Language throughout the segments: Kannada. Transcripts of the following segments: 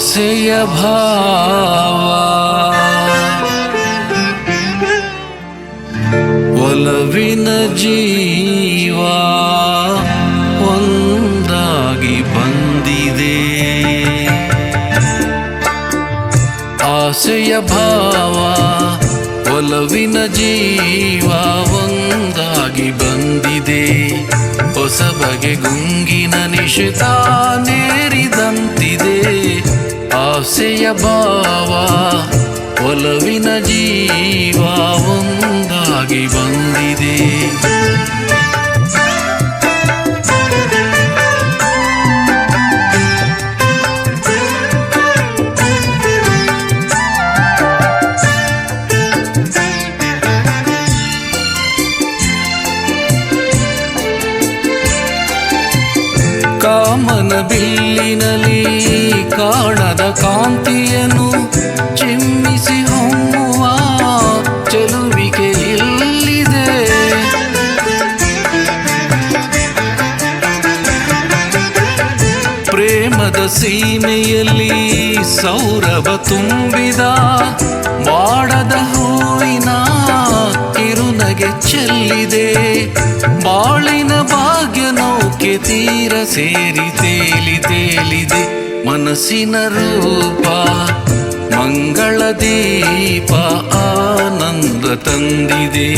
ಆಸೆಯ ಭಾವ. ಒಲವಿನ ಜೀವ ಒಂದಾಗಿ ಬಂದಿದೆ. ಆಸೆಯ ಭಾವ, ಒಲವಿನ ಜೀವ ಒಂದಾಗಿ ಬಂದಿದೆ. ಹೊಸ ಬಗೆ ಗುಂಗಿನ ನಿಶಿತ ನೇರಿದಂತಿದೆ. ಆಸೆಯ ಭಾವ ಒಲವಿನ ಜೀವ ಒಂದಾಗಿ ಬಂದಿದೆ. ಕಾಮನ ಬಿಲ್ಲಿನಲ್ಲಿ ಕಾಣದ ಕಾಂತಿಯನ್ನು ಚಿಮ್ಮಿಸಿ ಹೊಮ್ಮುವ ಚೆಲುವಿಕೆ ಇಲ್ಲಿದೆ ಪ್ರೇಮದ ಸೀಮೆಯಲ್ಲಿ ಸೌರಭ ತುಂಬಿದ ಮಾಡದ ಹೂವಿನ ಕಿರುನಗೆ ಚೆಲ್ಲಿದೆ. ಬಾಳಿನ ಭಾಗ್ಯ ನೌಕೆ ತೀರ ಸೇರಿ ತೇಲಿ ತೇಲಿದೆ. ಮನಸ್ಸಿನ ರೂಪ, ಮಂಗಳ ದೀಪ ಆನಂದ ತಂದಿದೆ.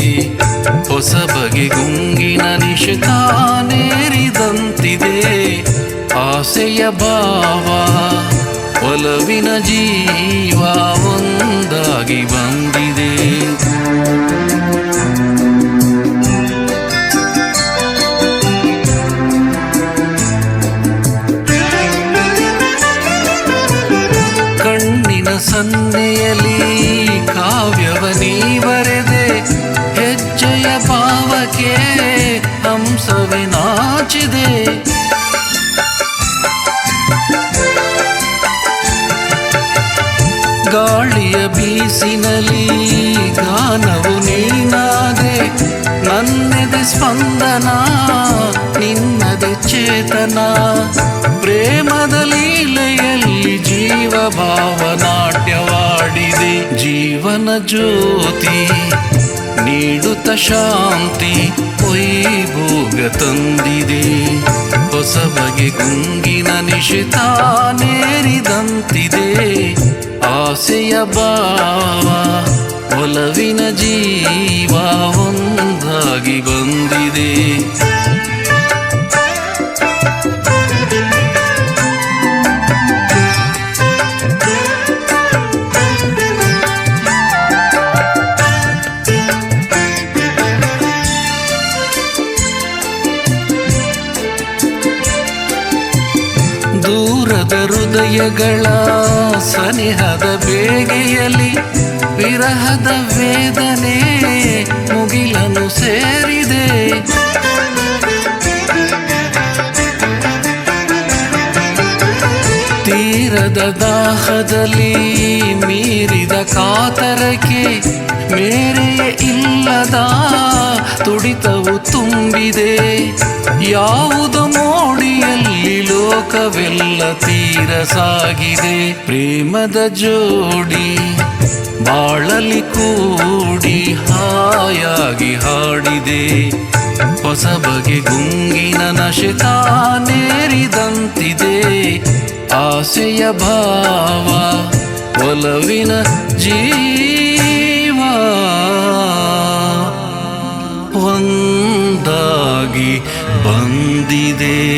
ಹೊಸ ಬಗೆ ಗುಂಗಿನ ನಿಶಕಾನೇರಿದಂತಿದೆ ಆಸೆಯ ಭಾವ, ಒಲವಿನ ಜೀವ ಒಂದಾಗಿ ಬಂದಿದೆ. ಕಾವ್ಯವ ನೀ ಬರೆದೆ ಹೆಜ್ಜೆಯ ಭಾವಕ್ಕೆ ಹಂಸವೇ ನಾಚಿದೆ ಗಾಳಿಯ ಬೀಸಿನಲ್ಲಿ ಗಾನವು ನೀನಾದೆ ನನ್ನೆದೆ ಸ್ಪಂದನ ನಿನ್ನದೆ ಚೇತನ ಪ್ರೇಮದ ಜ್ಯೋತಿ ನೀಡುತ್ತ ಶಾಂತಿ ಭೋಗ ತಂದಿದೆ. ಹೊಸ ಬಗೆ ಗುಂಗಿನ ನಿಶಿತ ನೇರಿದಂತಿದೆ. ಆಸೆಯ ಭಾವ ಒಲವಿನ ಜೀವ ಒಂದಾಗಿ ಬಂದಿದೆ. ದೂರದ ಹೃದಯಗಳ ಸನಿಹದ ಬೇಗೆಯಲ್ಲಿ ವಿರಹದ ವೇದನೆ ಮುಗಿಲನು ಸೇರಿದೆ. ತೀರದ ದಾಹದಲ್ಲಿ ಮೀರಿದ ಕಾತರಕ್ಕೆ ಮೇರೆ ಇಲ್ಲದ ತುಡಿತವು ತುಂಬಿದೆ. ಯಾವುದು ಲೋಕವೆಲ್ಲ ತೀರ ಸಾಗಿದೆ. ಪ್ರೇಮದ ಜೋಡಿ ಬಾಳಲಿ ಕೂಡಿ ಹಾಯಾಗಿ ಹಾಡಿದೆ. ಹೊಸ ಬಗೆ ಗುಂಗಿನ ನಶೆ ತಾನೇರಿದಂತಿದೆ. ಆಸೆಯ ಭಾವ ಒಲವಿನ ಜೀವ. ಒಂದಾಗಿ ಬಂದಿದೆ.